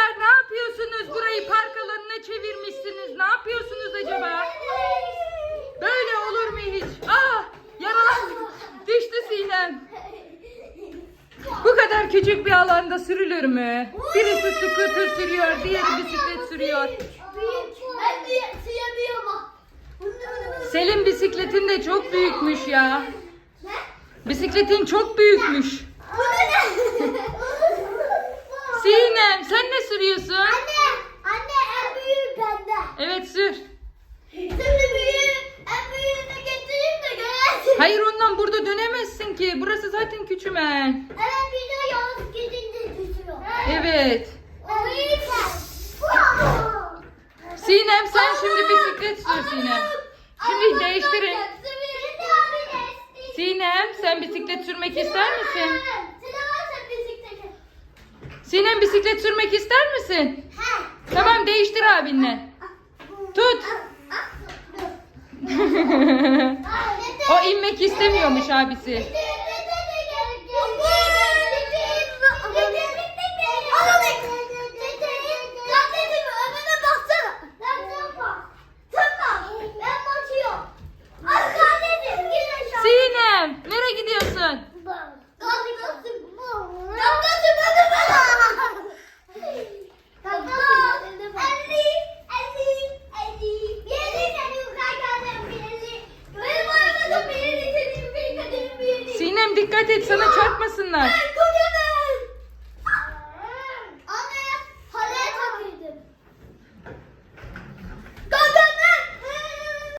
Çocuklar ne yapıyorsunuz? Burayı park alanına çevirmişsiniz. Ne yapıyorsunuz acaba? Böyle olur mu hiç? Aa, yaralandı. Düştü Sinem. Bu kadar küçük bir alanda sürülür mü? Birisi scooter sürüyor, diğeri bisiklet sürüyor. Selim bisikletin de çok büyükmüş ya. Bisikletin çok büyükmüş. Bu ne? Hayır ondan burada dönemezsin ki. Burası zaten küçümen. Evet yalnız gidince düşüyor. Evet. O. Sinem sen şimdi bisiklet sür Sinem. Şimdi değiştirin. Sinem sen bisiklet sürmek ister misin? Sinem bisiklet sürmek ister misin? He. Tamam değiştir abinle. Tut. O inmek istemiyormuş abisi. Sinem nereye gidiyorsun? dikkat et sana çarpmasınlar.